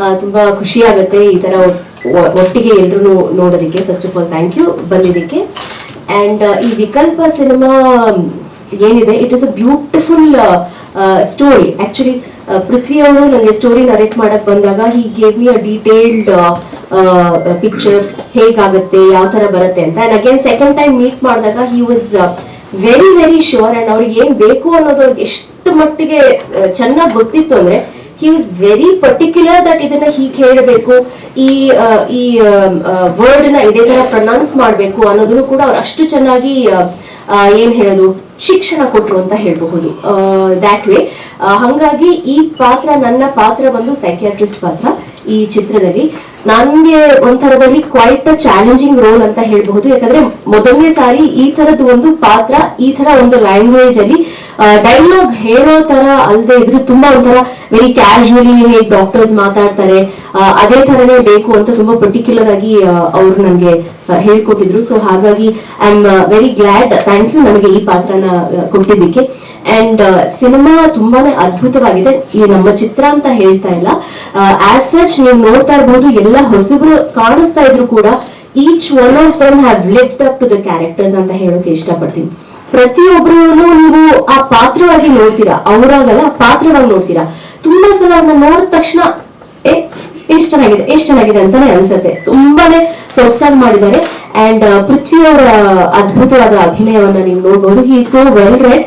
ತುಂಬಾ ಖುಷಿ ಆಗುತ್ತೆ ಈ ತರ ಒಟ್ಟಿಗೆ ಎಲ್ರು ನೋಡೋದಕ್ಕೆ. First of all thank you ಬಂದಿದ್ದಕ್ಕೆ. ಅಂಡ್ ಈ ವಿಕಲ್ಪ ಸಿನಿಮಾ ಏನಿದೆ? It is a beautiful story actually Prithvi ಅವರು ನನಗೆ ಸ್ಟೋರಿ ನರೇಟ್ ಮಾಡಕ್ ಬಂದಾಗ he gave me a detailed picture ಹೇಗಾಗುತ್ತೆ? ಯಾವ ತರ ಬರುತ್ತೆ ಅಂತ. And again second time meet ಮಾಡಿದಾಗ he was very very sure and ಅವ್ರಿಗೆ ಏನ್ ಬೇಕು ಅನ್ನೋದು ಅವ್ರಿಗೆ ಎಷ್ಟು ಮಟ್ಟಿಗೆ ಚೆನ್ನಾಗಿ ಗೊತ್ತಿತ್ತು ಅಂದ್ರೆ he was very particular that ಇದನ್ನ ಹೀಗೆ ಹೇಳಬೇಕು. ಈ ಈ ವರ್ಡ್ನ ಇದೇ ತರ ಪ್ರೊನೌನ್ಸ್ ಮಾಡಬೇಕು ಅನ್ನೋದನ್ನು ಕೂಡ ಅವ್ರು ಅಷ್ಟು ಚೆನ್ನಾಗಿ ಏನ್ ಹೇಳೋದು, ಶಿಕ್ಷಣ ಕೊಟ್ರು ಅಂತ ಹೇಳಬಹುದು. ದ್ಯಾಟ್ ವೇ ಹಂಗಾಗಿ ಈ ಪಾತ್ರ, ನನ್ನ ಪಾತ್ರ ಬಂದು ಸೈಕ್ಯಾಟ್ರಿಸ್ಟ್ ಪಾತ್ರ ಈ ಚಿತ್ರದಲ್ಲಿ. ನನ್ಗೆ ಒಂಥರದಲ್ಲಿ ಕ್ವೈಟ್ ಚಾಲೆಂಜಿಂಗ್ ರೋಲ್ ಅಂತ ಹೇಳ್ಬಹುದು. ಯಾಕಂದ್ರೆ ಮೊದಲನೇ ಸಾರಿ ಈ ತರದ ಒಂದು ಪಾತ್ರ, ಈ ತರ ಒಂದು ಲ್ಯಾಂಗ್ವೇಜ್ ಅಲ್ಲಿ ಡೈಲಾಗ್ ಹೇಳೋ ತರ ಅಲ್ಲದೆ ಇದ್ರು ತುಂಬಾ ಒಂಥರ ವೆರಿ ಕ್ಯಾಶುವಲಿ ಹೇಗೆ ಡಾಕ್ಟರ್ಸ್ ಮಾತಾಡ್ತಾರೆ ಅದೇ ತರನೇ ಬೇಕು ಅಂತ ತುಂಬಾ ಪರ್ಟಿಕ್ಯುಲರ್ ಆಗಿ ಅವ್ರು ನನಗೆ ಹೇಳ್ಕೊಟ್ಟಿದ್ರು. ಸೊ ಹಾಗಾಗಿ I am very glad thank you ನನಗೆ ಈ ಪಾತ್ರನ ಕೊಟ್ಟಿದ್ದಕ್ಕೆ. ಅಂಡ್ ಸಿನಿಮಾ ತುಂಬಾನೇ ಅದ್ಭುತವಾಗಿದೆ. ಈ ನಮ್ಮ ಚಿತ್ರ ಅಂತ ಹೇಳ್ತಾ ಇಲ್ಲ. ಆಸ್ ಸಚ್ ನೀವು ನೋಡ್ತಾ ಇರಬಹುದು ಎಲ್ಲ ಹೊಸಬ್ರು ಕಾಣಿಸ್ತಾ ಇದ್ರು ಕೂಡ each one of them have lift up to the characters ಅಂತ ಹೇಳೋಕೆ ಇಷ್ಟಪಡ್ತೀನಿ. ಪ್ರತಿಯೊಬ್ಬರು ನೀವು ಆ ಪಾತ್ರವಾಗಿ ನೋಡ್ತೀರಾ? ಅವರಾಗಲ್ಲ, ಪಾತ್ರವಾಗಿ ನೋಡ್ತೀರಾ? ತುಂಬಾ ಸಲ ನೋಡಿದ ತಕ್ಷಣ, ಏ ಎಷ್ಟ್ ಚೆನ್ನಾಗಿದೆ, ಎಷ್ಟು ಚೆನ್ನಾಗಿದೆ ಅಂತಾನೆ ಅನ್ಸುತ್ತೆ. ತುಂಬಾನೇ ಸೊಗ್ಸಾಗಿ ಮಾಡಿದ್ದಾರೆ. ಅಂಡ್ ಪೃಥ್ವಿ ಅವರ ಅದ್ಭುತವಾದ ಅಭಿನಯವನ್ನ ನೀವು ನೋಡಬಹುದು he so well read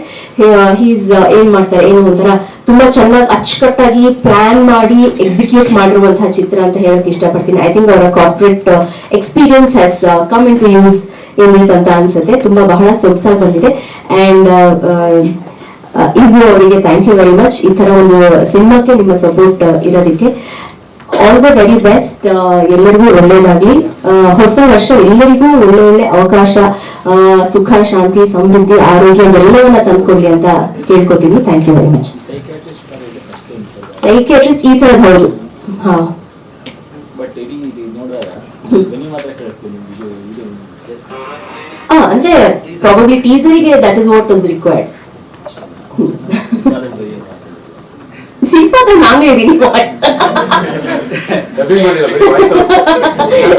he's ಏನ್ ಮಾಡ್ತಾರೆ, ಏನು ಒಂಥರ ತುಂಬಾ ಚೆನ್ನಾಗಿ ಅಚ್ಚುಕಟ್ಟಾಗಿ ಪ್ಲಾನ್ ಮಾಡಿ ಎಕ್ಸಿಕ್ಯೂಟ್ ಮಾಡಿರುವಂತಹ ಚಿತ್ರ ಅಂತ ಹೇಳಕ್ ಇಷ್ಟಪಡ್ತೀನಿ. ಐ ಥಿಂಕ್ ಅವರ corporate experience has come into use in this ಅಂತ ಅನ್ಸುತ್ತೆ. ತುಂಬಾ ಬಹಳ ಸೊಗ್ಸಾಗಿ ಬಂದಿದೆ. ಅಂಡ್ ಇಂದು ಅವರಿಗೆ ಥ್ಯಾಂಕ್ ಯು ವೆರಿ ಮಚ್ ಈ ತರ ಒಂದು ಸಿನಿಮಾಕ್ಕೆ ನಿಮ್ಮ ಸಪೋರ್ಟ್ ಇರೋದಕ್ಕೆ. ಆಲ್ ದ ವೆರಿ ಬೆಸ್ಟ್ ಎಲ್ಲರಿಗೂ ಒಳ್ಳೇದಾಗ್ಲಿ. ಹೊಸ ವರ್ಷ ಎಲ್ಲರಿಗೂ ಒಳ್ಳೆ ಒಳ್ಳೆ ಅವಕಾಶ ಸುಖ ಶಾಂತಿ ಸಮೃದ್ಧಿ ಆರೋಗ್ಯ ಎಲ್ಲವನ್ನ ತಂದ್ಕೊಡ್ಲಿ ಅಂತ ಕೇಳ್ಕೊತೀನಿ. Thank you very much psychiatrist ಈ ತರದ್ ಹೌದು. ಹಾ. ಅಂದ್ರೆ probably ಟೀಸರಿಗೆ that is what was required ಸಿನಿಮಾದ ನಾನೇ ಇದೀನಿ ಡಬ್ಬಿಂಗ್ ಮಾಡಿಲ್ಲ ಬರೀ voice over.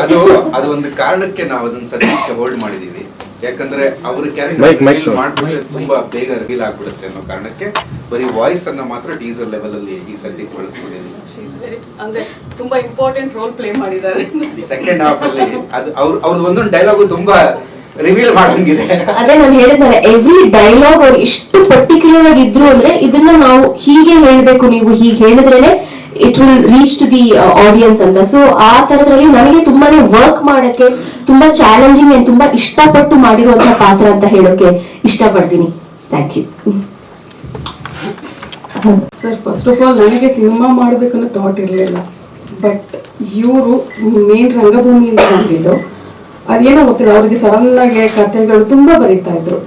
ಅದು ಅದು ಒಂದು ಕಾರಣಕ್ಕೆ ನಾವು ಅದನ್ನ ಸದ್ಯಕ್ಕೆ ಹೋಲ್ಡ್ ಮಾಡಿದೀವಿ ಯಾಕಂದ್ರೆ ಅವ್ರ Mic, ಕ್ಯಾರೆಕ್ಟರ್ mic ರಿವೀಲ್ ತಗೋ. ಮಾಡ್ಬಿಟ್ರೆ ತುಂಬಾ ಬೇಗ ರಿವೀಲ್ ಆಗ್ಬಿಡುತ್ತೆ ಅನ್ನೋ ಕಾರಣಕ್ಕೆ ಬರೀ ವಾಯ್ಸ್ ಅನ್ನ ಮಾತ್ರ ಟೀಸರ್ ಲೆವೆಲ್ ಅಲ್ಲಿ ಈ ಸದ್ಯಕ್ಕೆ very- ಅಂದ್ರೆ ತುಂಬಾ ಇಂಪಾರ್ಟೆಂಟ್ ರೋಲ್ ಪ್ಲೇ ಮಾಡಿದ್ದಾರೆ ಸೆಕೆಂಡ್ ಹಾಫ್ ಅಲ್ಲಿ ಅದು ಅವ್ರ ಅವ್ರದ್ದು ಒಂದೊಂದು ಡೈಲಾಗು ತುಂಬಾ ರಿವೀಲ್ ಮಾಡಂಗಿದೆ. ಅದೇ ನಾನು ಹೇಳಿದ್ನಲ್ಲ ಎವ್ರಿ ಡೈಲಾಗ್ ಅವ್ರು ಇಷ್ಟು ಪರ್ಟಿಕ್ಯುಲರ್ ಆಗಿ ಇದ್ರು ಅಂದ್ರೆ ಇದನ್ನ ನಾವು ಹೀಗೆ ಹೇಳ್ಬೇಕು ನೀವು ಹೀಗೆ ಹೇಳಿದ್ರೇನೆ it will reach to the audience ಅಂತ. ಸೊ ಆ ತರದ್ರಲ್ಲಿ ನನಗೆ ತುಂಬಾನೇ ವರ್ಕ್ ಮಾಡಕ್ಕೆ ತುಂಬಾ ಚಾಲೆಂಜಿಂಗ್ ಅಂಡ್ ತುಂಬಾ ಇಷ್ಟಪಟ್ಟು ಮಾಡಿರುವಂತಹ ಪಾತ್ರ ಅಂತ ಹೇಳೋಕೆ ಇಷ್ಟಪಡ್ತೀನಿ. Thank you sir first of all ನನಗೆ ಸಿನಿಮಾ ಮಾಡಬೇಕನ್ನೋ ಥಾಟ್ ಇರಲಿಲ್ಲ ಬಟ್ ಇವರು ಮೇನ್ ರಂಗಭೂಮಿಯಿಂದ ಬಂದಿದ್ದು ಅದೇನೋ ಗೊತ್ತಿಲ್ಲ, ಅವರಿಗೆ ಸಡನ್ ಆಗಿ ಕಥೆಗಳು ತುಂಬಾ ಬರೀತಾ ಇದ್ರು.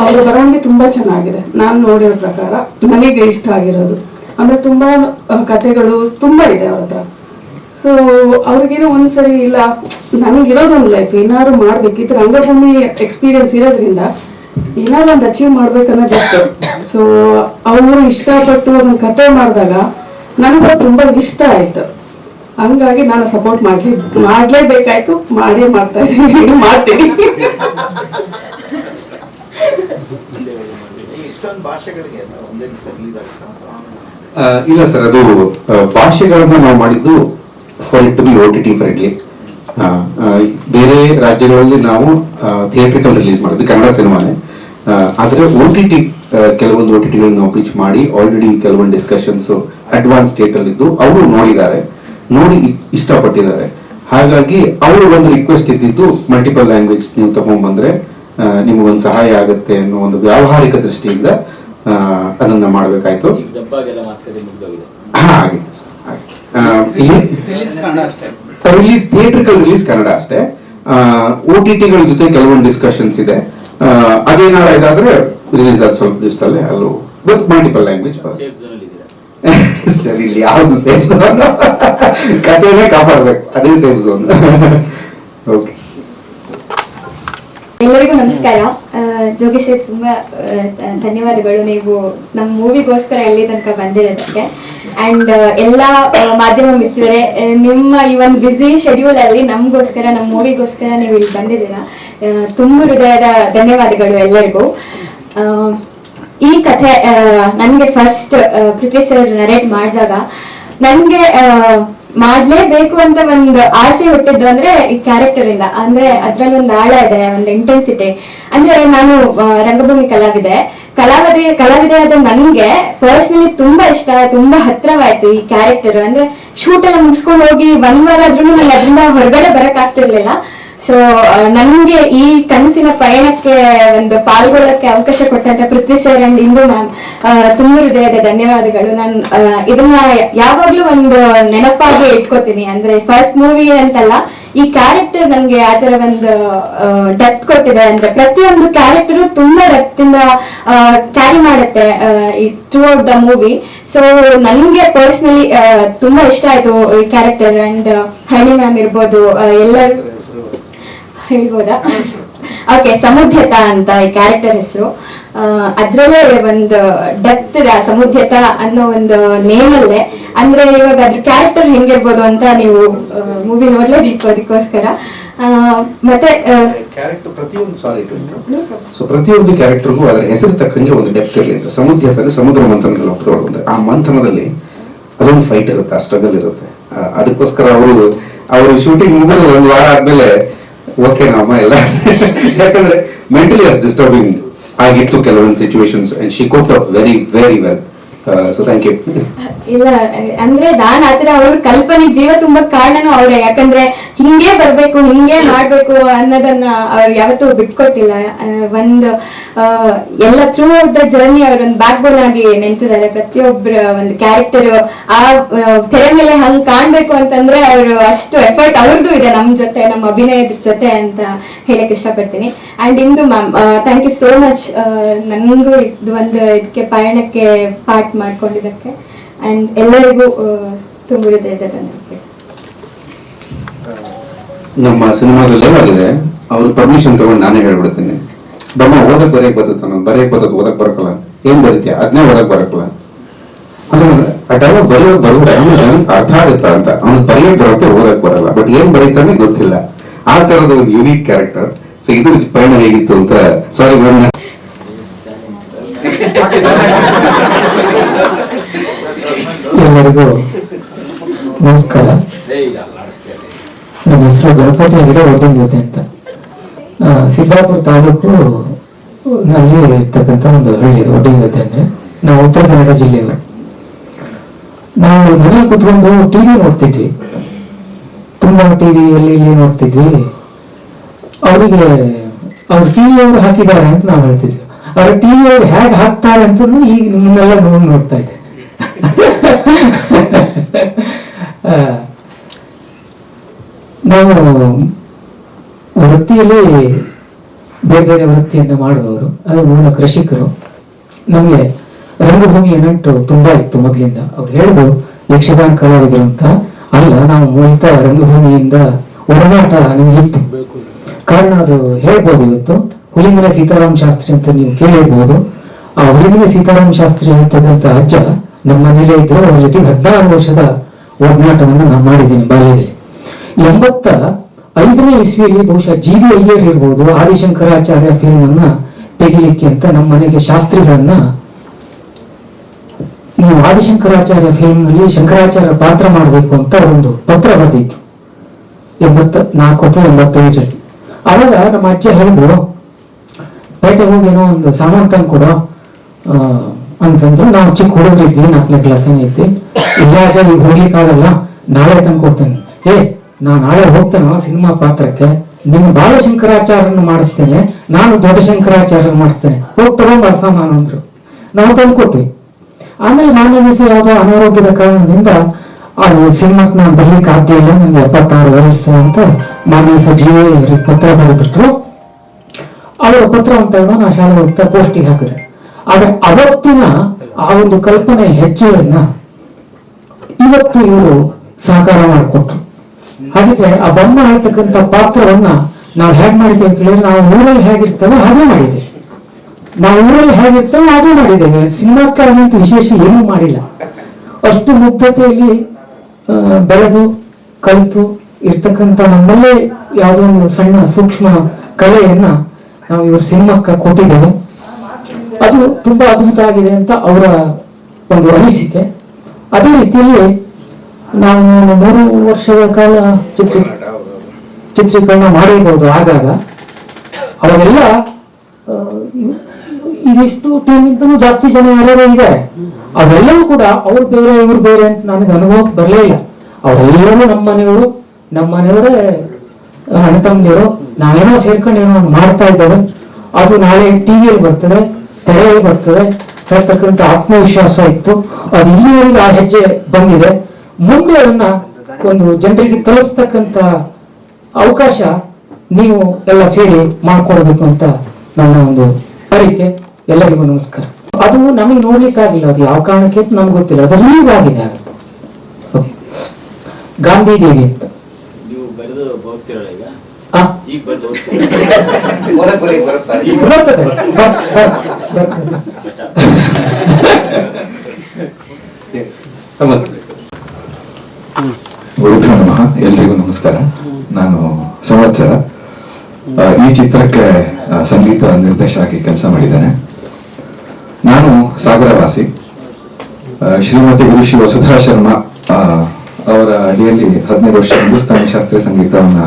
ಅವರ ಬರವಣಿಗೆ ತುಂಬಾ ಚೆನ್ನಾಗಿದೆ. ನಾನು ನೋಡಿರೋ ಪ್ರಕಾರ ನನಗೆ ಇಷ್ಟ ಆಗಿರೋದು. ಅಂದ್ರೆ ತುಂಬಾ ಕಥೆಗಳು ತುಂಬಾ ಇದೆ ಅವ್ರ ಹತ್ರ. ಸೊ ಅವ್ರಿಗೇನೋ ಒಂದ್ಸರಿ ಇಲ್ಲ ನನಗಿರೋದೊಂದು ಲೈಫ್ ಏನಾದ್ರು ಮಾಡ್ಬೇಕಿತ್ತು ರಂಗಭೂಮಿ ಎಕ್ಸ್ಪೀರಿಯನ್ಸ್ ಇರೋದ್ರಿಂದ ಏನಾದ್ರು ಒಂದು ಅಚೀವ್ ಮಾಡ್ಬೇಕನ್ನೋದಿತ್ತು ಸೊ ಅವರು ಇಷ್ಟಪಟ್ಟು ಅದನ್ನ ಕತೆ ಮಾಡಿದಾಗ ನನಗೂ ತುಂಬಾ ಇಷ್ಟ ಆಯ್ತು. ಹಂಗಾಗಿ ನಾನು ಸಪೋರ್ಟ್ ಮಾಡ್ಲಿ ಮಾಡ್ಲೇಬೇಕಾಯ್ತು. ಮಾಡಿ ಮಾಡ್ತಾ ಇದ್ದೀನಿ. ಮಾಡ್ತೀನಿ. ಇಷ್ಟೊಂದು ಭಾಷೆಗಳಿಗೆ ಒಂದೇ ದಿವಸ ರಿಲೀಸ್ ಆ, ಇಲ್ಲ ಸರ್ ಅದು ಭಾಷೆಗಳನ್ನ ನಾವು ಮಾಡಿದ್ದು for it to be O T T friendly ಬೇರೆ ರಾಜ್ಯಗಳಲ್ಲಿ ನಾವು ಥಿಯೇಟ್ರಿಕಲ್ ರಿಲೀಸ್ ಮಾಡಿದ್ವಿ ಕನ್ನಡ ಸಿನಿಮಾನೇ. ಆದರೆ ಓ ಟಿ ಟಿ ಕೆಲವೊಂದು ಓ ಟಿ ಟಿಗಳನ್ನ ನಾವು ಪಿಚ್ ಮಾಡಿ ಆಲ್ರೆಡಿ ಕೆಲವೊಂದು ಡಿಸ್ಕಷನ್ಸ್ ಅಡ್ವಾನ್ಸ್ ಸ್ಟೇಟ್ ಅಲ್ಲಿ ಇದ್ದು ಅವರು ನೋಡಿದ್ದಾರೆ. ನೋಡಿ ಇಷ್ಟಪಟ್ಟಿದ್ದಾರೆ. ಹಾಗಾಗಿ ಅವರು ಒಂದು ರಿಕ್ವೆಸ್ಟ್ ಇದ್ದಿದ್ದು ಮಲ್ಟಿಪಲ್ ಲ್ಯಾಂಗ್ವೇಜ್ ನೀವು ತಗೊಂಡ್ಬಂದ್ರೆ ನಿಮಗೊಂದು ಸಹಾಯ ಆಗುತ್ತೆ ಅನ್ನೋ ಒಂದು ವ್ಯಾವಹಾರಿಕ ದೃಷ್ಟಿಯಿಂದ ಅದನ್ನ ಮಾಡಬೇಕಾಯ್ತು. ರಿಲೀಸ್ ಥಿಯೇಟ್ರಿಕಲ್ ರಿಲೀಸ್ ಕನ್ನಡ ಅಷ್ಟೇ. ಓ ಟಿ ಟಿಗಳ ಜೊತೆ ಕೆಲವೊಂದು ಡಿಸ್ಕಷನ್ಸ್ ಇದೆ. ಅದೇನಾರ ಇದಾದ್ರೆ ರಿಲೀಸ್ ಆದ ಸ್ವಲ್ಪ ದಿವಸದಲ್ಲೇ ಅಲ್ಲೂ ವಿತ್ ಮಲ್ಟಿಪಲ್ ಲ್ಯಾಂಗ್ವೇಜ್ ಸರ್, ಇಲ್ಲಿ ಯಾವುದು ಸೇಫ್ ಝೋನ್ ಕಥೆನೇ ಕಾಪಾಡ್ಬೇಕು. ಅದೇ ಸೇಫ್ ಝೋನ್ ಓಕೆ ಎಲ್ಲರಿಗೂ ನಮಸ್ಕಾರ. ಜೋಗಿ ಸರ್ ತುಂಬಾ ಧನ್ಯವಾದಗಳು. ನೀವು ನಮ್ಮ ಮೂವಿಗೋಸ್ಕರ ಎಲ್ಲಿ ತನಕ ಬಂದಿರೋದಕ್ಕೆ. ಅಂಡ್ ಎಲ್ಲ ಮಾಧ್ಯಮ ಮಿತ್ರರೆ ನಿಮ್ಮ ಈ ಒಂದು ಬ್ಯುಸಿ ಶೆಡ್ಯೂಲ್ ಅಲ್ಲಿ ನಮಗೋಸ್ಕರ ನಮ್ಮ ಮೂವಿಗೋಸ್ಕರ ನೀವು ಇಲ್ಲಿ ಬಂದಿದ್ದೀರಾ. ತುಂಬ ಹೃದಯದ ಧನ್ಯವಾದಗಳು ಎಲ್ಲರಿಗೂ. ಈ ಕಥೆ ನನಗೆ ಫಸ್ಟ್ ಪೃಥ್ವಿ ಸರ್ ನರೇಟ್ ಮಾಡಿದಾಗ ನನಗೆ ಮಾಡ್ಲೇಬೇಕು ಅಂತ ಒಂದು ಆಸೆ ಹುಟ್ಟಿದ್ದು ಅಂದ್ರೆ ಈ ಕ್ಯಾರೆಕ್ಟರ್ ಇಂದ. ಅಂದ್ರೆ ಅದ್ರಲ್ಲಿ ಒಂದು ಆಳ ಇದೆ, ಒಂದು ಇಂಟೆನ್ಸಿಟಿ ಅಂದ್ರೆ ನಾನು ರಂಗಭೂಮಿ ಕಲಾವಿದೆ. ಕಲಾವಿದೆ ಕಲಾವಿದೆ ಆದ ನನ್ಗೆ ಪರ್ಸನಲಿ ತುಂಬಾ ಇಷ್ಟ, ತುಂಬಾ ಹತ್ರವಾಯ್ತು ಈ ಕ್ಯಾರೆಕ್ಟರ್ ಅಂದ್ರೆ ಶೂಟ್ ಎಲ್ಲ ಮುಗಿಸ್ಕೊಂಡು ಹೋಗಿ, ಒಂದ್ ವಾರ ಆದ್ರೂ ನಂಗೆ ಅದರಿಂದ ಹೊರಗಡೆ ಬರಕ್ ಆಗ್ತಿರ್ಲಿಲ್ಲ. ಸೊ ನನ್ಗೆ ಈ ಕನಸಿನ ಪಯಣಕ್ಕೆ ಒಂದು ಪಾಲ್ಗೊಳ್ಳಕ್ಕೆ ಅವಕಾಶ ಕೊಟ್ಟಂತ Prithvi sir and Indu ma'am ತುಂಬ ಹೃದಯದ ಧನ್ಯವಾದಗಳು. ನಾನು ಇದನ್ನ ಯಾವಾಗ್ಲೂ ಒಂದು ನೆನಪಾಗಿ ಇಟ್ಕೋತೀನಿ. ಅಂದ್ರೆ ಫಸ್ಟ್ ಮೂವಿ ಅಂತಲ್ಲ, ಈ ಕ್ಯಾರೆಕ್ಟರ್ ನನ್ಗೆ ಆತರ ತರ ಒಂದು ಡೆತ್ ಕೊಟ್ಟಿದೆ. ಅಂದ್ರೆ ಪ್ರತಿಯೊಂದು ಕ್ಯಾರೆಕ್ಟರ್ ತುಂಬಾ ರಕ್ತಿಂದ ಕ್ಯಾರಿ ಮಾಡುತ್ತೆ throughout the movie so ನನ್ಗೆ ಪರ್ಸನಲಿ ತುಂಬಾ ಇಷ್ಟ ಆಯ್ತು ಈ ಕ್ಯಾರೆಕ್ಟರ್ ಅಂಡ್ ಹಣಿ ಮ್ಯಾಮ್ ಇರ್ಬೋದು ಎಲ್ಲರೂ ಹೇಳ್ಬೋದಾ? ಓಕೆ ಸಮುದ್ಯತ ಅಂತ ಈ ಕ್ಯಾರೆಕ್ಟರ್ ಹೆಸರು. ಅದ್ರಲ್ಲೇ ಒಂದು ಡೆಪ್ತ್ ಸಮುದ್ಯತ ಅನ್ನೋ ಒಂದು ನೇಮಲ್ಲೇ ಅಂದ್ರೆ ಇವಾಗ ಅದ್ರ ಕ್ಯಾರೆಕ್ಟರ್ ಹೆಂಗಿರ್ಬೋದು ಅಂತ ನೀವು ಮೂವಿ ನೋಡ್ಲೇಬೇಕು ಅದಕ್ಕೋಸ್ಕರ. ಮತ್ತೆ ಕ್ಯಾರೆಕ್ಟರ್ ಪ್ರತಿಯೊಂದು ಸಾರಿ ಸೊ ಪ್ರತಿಯೊಂದು ಕ್ಯಾರೆಕ್ಟರ್ಗೂ ಅದರ ಹೆಸರು ತಕ್ಕಂಗೆ ಒಂದು ಡೆಪ್ತ್ ಇರಲಿ ಅಂತ. ಸಮುದ್ರ ಅಂದ್ರೆ ಸಮುದ್ರ ಮಂಥನದಲ್ಲಿ ಒಪ್ಪಿಕೊಳ್ಳೋದು ಆ ಮಂಥನದಲ್ಲಿ ಅದೊಂದು ಫೈಟ್ ಇರುತ್ತೆ ಆ ಸ್ಟ್ರಗಲ್ ಇರುತ್ತೆ. ಅದಕ್ಕೋಸ್ಕರ ಅವರು ಅವರು ಶೂಟಿಂಗ್ ಮುಗಿದು ಒಂದು ವಾರ ಆದ್ಮೇಲೆ ಓಕೆ ಅಮ್ಮ ಎಲ್ಲ ಯಾಕಂದ್ರೆ ಮೆಂಟಲಿ ಅಸ್ ಡಿಸ್ಟರ್ಬಿಂಗ್ ಆಗಿತ್ತು ಕೆಲವೊಂದು situations and she cope up very very well so thank you ಇಲ್ಲ ಅಂದ್ರೆ ದಾನ್ ಆತರ ಅವ್ರ ಕಲ್ಪನೆ ಜೀವ ತುಂಬಾ ಕಾರಣನೂ ಅವ್ರೆ. ಯಾಕಂದ್ರೆ ಹಿಂಗೆ ಬರ್ಬೇಕು ಹಿಂಗೆ ಮಾಡ್ಬೇಕು ಅನ್ನೋದನ್ನ ಅವ್ರು ಯಾವತ್ತೂ ಬಿಟ್ಕೊಟ್ಟಿಲ್ಲ. ಒಂದು ಎಲ್ಲ ಥ್ರೂ ಔಟ್ ದ ಜರ್ನಿ ಅವ್ರೊಂದು ಬ್ಯಾಕ್ ಬೋನ್ ಆಗಿ ನಿಂತಿದ್ದಾರೆ ಪ್ರತಿಯೊಬ್ಬರ ಒಂದು ಕ್ಯಾರೆಕ್ಟರ್ ಆ, ತೆರೆ ಮೇಲೆ ಹಂಗ್ ಕಾಣ್ಬೇಕು ಅಂತಂದ್ರೆ ಅವರು ಅಷ್ಟು ಎಫರ್ಟ್ ಅವ್ರದ್ದು ಇದೆ ನಮ್ ಜೊತೆ ನಮ್ಮ ಅಭಿನಯದ ಜೊತೆ ಅಂತ ಹೇಳಕ್ ಇಷ್ಟಪಡ್ತೀನಿ. And Indu ma'am thank you so much ನನ್ಗೂ ಇದು ಒಂದು ಇದಕ್ಕೆ ಪಯಣಕ್ಕೆ ಪಾರ್ಟ್ ಮಾಡ್ಕೊಂಡಿದ್ದಕ್ಕೆ. ಅಂಡ್ ಎಲ್ಲರಿಗೂ ತುಂಬಿರುತ್ತೆ ತುಂಬ ಹೃದಯದ ಧನ್ಯವಾದ ನಮ್ಮ ಸಿನಿಮಾದಲ್ಲಿ ಏನಾಗಿದೆ ಅವ್ರು ಪರ್ಮಿಷನ್ ತಗೊಂಡು ನಾನೇ ಹೇಳ್ಬಿಡ್ತೀನಿ. ಬಮ್ಮ ಓದಕ್ ಬರೆಯಕ್ ಬರ್ತದ ಬರೆಯಕ್ ಬರ್ತದ ಓದಕ್ ಬರಕಲ್ಲ. ಏನ್ ಬರೀತೀಯ ಅದನ್ನೇ ಓದಕ್ ಬರಕಲ್ಲ. ಬರೆಯೋಕ್ ಬರೋದು ಅರ್ಥ ಆಗುತ್ತಾ ಅಂತ. ಅವ್ನು ಬರೆಯಕ್ ಬರುತ್ತೆ ಓದಕ್ ಬರಲ್ಲ. ಬಟ್ ಏನ್ ಬರೀತಾನೆ ಗೊತ್ತಿಲ್ಲ. ಆ ತರದ ಒಂದು ಯುನೀಕ್ ಕ್ಯಾರೆಕ್ಟರ್ ಸೊ ಇದ್ರ ಪರಿಣಾಮ ಹೇಗಿತ್ತು ಅಂತ ಸಾರಿ ಎಲ್ಲರಿಗೂ ನಮಸ್ಕಾರ. ನನ್ನ ಹೆಸರು ಗಣಪತಿ ಹೆಗಡೆ ಒಡ್ಡಿನ ಜೊತೆ ಅಂತ. ಸಿದ್ದಾಪುರ ತಾಲೂಕು ನಲ್ಲಿ ಇರ್ತಕ್ಕಂಥ ಒಂದು ಹಳ್ಳಿ ಒಡ್ಡಿನ ಜೊತೆ ಅಂದ್ರೆ ನಾವು ಉತ್ತರ ಕನ್ನಡ ಜಿಲ್ಲೆಯವರು. ನಾವು ಮನೇಲಿ ಕುತ್ಕೊಂಡು ಟಿವಿ ನೋಡ್ತಿದ್ವಿ. ತುಂಬಾ ಟಿವಿ ಅಲ್ಲಿ ಇಲ್ಲಿ ನೋಡ್ತಿದ್ವಿ. ಅವರಿಗೆ ಅವ್ರು ಟಿವಿ ಅವರು ಹಾಕಿದ್ದಾರೆ ಅಂತ ನಾವು ಹೇಳ್ತಿದ್ವಿ. ಅವ್ರ ಟಿವಿ ಅವ್ರು ಹೇಗೆ ಹಾಕ್ತಾರೆ ಅಂತ ಈಗ ನಿಮ್ಮನ್ನೆಲ್ಲ ನೋಡಿ ನೋಡ್ತಾ ಇದ್ದೆ. ನಾವು ವೃತ್ತಿಯಲ್ಲಿ ಬೇರೆ ಬೇರೆ ವೃತ್ತಿಯನ್ನು ಮಾಡಿದವರು ಅದು ಮೂಲ ಕೃಷಿಕರು. ನಮಗೆ ರಂಗಭೂಮಿಯ ನಂಟು ತುಂಬಾ ಇತ್ತು ಮೊದಲಿಂದ. ಅವ್ರು ಹೇಳಿದ್ರು, ಯಕ್ಷಗಾನ ಕಲಾವಿದರು ಅಂತ. ಅಲ್ಲ, ನಾವು ಮೂಲತಃ ರಂಗಭೂಮಿಯಿಂದ ಒಡನಾಟ ನಮಗಿತ್ತು ಕಾರಣ ಅದು ಹೇಳ್ಬೋದು ಇವತ್ತು. ಹುಲಿಂಗನ ಸೀತಾರಾಮ ಶಾಸ್ತ್ರಿ ಅಂತ ನೀವು ಕೇಳಿರ್ಬೋದು. ಆ ಹುಲಿಂಗನ ಸೀತಾರಾಮ ಶಾಸ್ತ್ರಿ ಹೇಳ್ತಕ್ಕಂಥ ಅಜ್ಜ ನಮ್ಮ ಮನೇಲೇ ಇದ್ರು ಅವ್ರ ಜೊತೆಗೆ ಹದಿನಾರು ವರ್ಷದ ಒಡನಾಟವನ್ನು ನಾನು ಮಾಡಿದ್ದೀನಿ ಬಾಲ್ಯದಲ್ಲಿ. ಎಂಬತ್ತ ಐದನೇ ಇಸ್ವಿಯಲ್ಲಿ ಬಹುಶಃ ಜಿ ಬಿ ಅಯ್ಯರ್ ಇರ್ಬೋದು, ಆದಿಶಂಕರಾಚಾರ್ಯ ಫಿಲ್ಮ್ ಅನ್ನ ತೆಗಿಲಿಕ್ಕೆ ಅಂತ ನಮ್ಮ ಮನೆಗೆ ಶಾಸ್ತ್ರಿಗಳನ್ನ ನೀವು ಆದಿಶಂಕರಾಚಾರ್ಯ ಫಿಲ್ಮ್ನಲ್ಲಿ ಶಂಕರಾಚಾರ್ಯ ಪಾತ್ರ ಮಾಡಬೇಕು ಅಂತ ಒಂದು ಪತ್ರ ಬರೆದಿತ್ತು. ಎಂಬತ್ತ ನಾಲ್ಕು ಅಥವಾ ಎಂಬತ್ತೈದರಲ್ಲಿ. ಆವಾಗ ನಮ್ಮ ಅಜ್ಜ ಹೇಳಿದ್ರು, ಪೇಟೆಗೆ ಹೋಗಿ ಏನೋ ಒಂದು ಸಾಮಾನು ತಂದು ಕೊಡೋ ಅಂತಂದ್ರು, ನಾವು ಚಿಕ್ಕ ಹುಡುಗರಿದ್ವಿ ನಾಲ್ಕನೇ ಕ್ಲಾಸ್ ಐತಿ? ಇಲ್ಲ ಸರ್ ಈಗ ಹೋಗ್ಲಿಕ್ಕಾಗಲ್ಲ ನಾಳೆ ತಂದ್ಕೊಡ್ತೇನೆ ಏ ನಾ ನಾಳೆ ಹೋಗ್ತೇನೆ ಸಿನಿಮಾ ಪಾತ್ರಕ್ಕೆ ನಿನ್ನ ಬಾಲಶಂಕರಾಚಾರ್ಯನ ಮಾಡಿಸ್ತೇನೆ, ನಾನು ದೊಡ್ಡ ಶಂಕರಾಚಾರ್ಯ ಮಾಡಿಸ್ತೇನೆ. ಹೋಗಿ ತಗೊಂಡ್ ಸಾಮಾನು, ಅಂದ್ರು. ನಾವು ತಂದು ಕೊಟ್ವಿ. ಆಮೇಲೆ ನಾನು ದಿವಸ ಯಾವುದೋ ಅನಾರೋಗ್ಯದ ಕಾರಣದಿಂದ ಅದು ಸಿನಿಮಾಕ್ ನಾನು ಬರ್ಲಿಕ್ಕೆ ಆಗ್ತಾ ಇಲ್ಲ ನನಗೆ ಎಪ್ಪತ್ತಾರು ವಯಸ್ಸು ಅಂತ ಮಾನ್ಯ ಸಜೀವಿ ಜೀವ ಪತ್ರ ಬರೆದ್ಬಿಟ್ರು. ಅವರ ಪತ್ರವನ್ನು ತಗೊಂಡು ನಾ ಶಾಲೆ ಹೋಗ್ತಾ ಪೋಸ್ಟಿಗೆ ಹಾಕಿದೆ. ಆದ್ರೆ ಅವತ್ತಿನ ಆ ಒಂದು ಕಲ್ಪನೆ ಹೆಜ್ಜೆಯನ್ನ ಇವತ್ತು ಇವರು ಸಾಕಾರ ಮಾಡಿಕೊಟ್ರು. ಹಾಗಿದ್ರೆ ಆ ಬಣ್ಣ ಹೇಳ್ತಕ್ಕಂಥ ಪಾತ್ರವನ್ನ ನಾವು ಹೇಗೆ ಮಾಡಿದ್ದೇವೆ ಅಂತ ಕೇಳಿದ್ರೆ ನಾವು ಊರಲ್ಲಿ ಹೇಗಿರ್ತೇವೆ ಹಾಗೆ ಮಾಡಿದ್ದೇವೆ. ನಾವು ಊರಲ್ಲಿ ಹೇಗಿರ್ತೇವೆ ಹಾಗೆ ಮಾಡಿದ್ದೇವೆ. ಸಿನಿಮಾಕ್ಕಾಗಿ ವಿಶೇಷ ಏನೂ ಮಾಡಿಲ್ಲ. ಅಷ್ಟು ಮುಗ್ಧತೆಯಲ್ಲಿ ಬೆಳೆದು, ಕಲಿತು ಇರ್ತಕ್ಕಂಥ ನಮ್ಮಲ್ಲೇ ಯಾವುದೋ ಒಂದು ಸಣ್ಣ ಸೂಕ್ಷ್ಮ ಕಲೆಯನ್ನ ನಾವು ಇವರು ಸಿನಿಮಾಕ್ಕ ಕೊಟ್ಟಿದ್ದೇವೆ. ಅದು ತುಂಬಾ ಅದ್ಭುತ ಆಗಿದೆ ಅಂತ ಅವರ ಒಂದು ಅನಿಸಿಕೆ. ಅದೇ ರೀತಿಯಲ್ಲಿ ನಾವು ಮೂರು ವರ್ಷಗಳ ಕಾಲ ಚಿತ್ರ ಚಿತ್ರೀಕರಣ ಮಾಡಿರ್ಬೋದು ಆಗಾಗ. ಅವರೆಲ್ಲ ಇದೆಷ್ಟು ಟೀಮ್ ಜಾಸ್ತಿ ಜನ ಎಲ್ಲರೂ ಇದೆ ಅವೆಲ್ಲವೂ ಕೂಡ ಅವ್ರು ಬೇರೆ, ಇವ್ರು ಬೇರೆ ಅಂತ ನನಗೆ ಅನುಭವ ಬರಲೇ ಇಲ್ಲ. ಅವರೆಲ್ಲರೂ ನಮ್ಮ ಮನೆಯವರು, ನಮ್ಮ ಮನೆಯವರೇ, ಅಣ್ಣ ತಮ್ಮದಿರು, ನಾವೇನೋ ಸೇರ್ಕೊಂಡು ಏನೋ ಮಾಡ್ತಾ ಇದ್ದೇವೆ. ಅದು ನಾಳೆ ಟಿವಿಯಲ್ಲಿ ಬರ್ತದೆ. ತೆರೆಯಲ್ಲಿ ಬರ್ತದೆ. ಹೇಳ್ತಕ್ಕಂಥ ಆತ್ಮವಿಶ್ವಾಸ ಇತ್ತು. ಅದು ಇಲ್ಲಿವರೆಗೆ ಆ ಹೆಜ್ಜೆ ಬಂದಿದೆ. ಮುಂದೆ ಅದನ್ನ ಒಂದು ಜನರಿಗೆ ತಲುಪ್ತಕ್ಕಂಥ ಅವಕಾಶ ನೀವು ಎಲ್ಲ ಸೇರಿ ಮಾಡ್ಕೊಡ್ಬೇಕು ಅಂತ ನನ್ನ ಒಂದು ಅರಿಕೆ. ಎಲ್ಲರಿಗೂ ನಮಸ್ಕಾರ. ಅದು ನಮಗೆ ನೋಡ್ಲಿಕ್ಕಾಗಿಲ್ಲ. ಅದು ಯಾವ ಕಾರಣಕ್ಕೆ ಅಂತ ನಮ್ಗೆ ಗೊತ್ತಿಲ್ಲ. ಅದು ರಿಲೀಸ್ ಆಗಿದೆ. ಗಾಂಧಿ ದೇವಿ ಅಂತ. ಈಗ ಗುರುಭ್ಯೋ ನಮಃ ಎಲ್ರಿಗೂ ನಮಸ್ಕಾರ. ನಾನು ಸಂವತ್ಸರ. ಈ ಚಿತ್ರಕ್ಕೆ ಸಂಗೀತ ನಿರ್ದೇಶಕಿ ಕೆಲಸ ಮಾಡಿದ್ದೇನೆ. ನಾನು ಸಾಗರವಾಸಿ. ಶ್ರೀಮತಿ ಗುರುಶಿ ವಸುಧಾ ಶರ್ಮಾ ಅವರ ಅಡಿಯಲ್ಲಿ ಹದಿನೈದು ವರ್ಷ ಹಿಂದೂಸ್ತಾನಿ ಶಾಸ್ತ್ರೀಯ ಸಂಗೀತವನ್ನ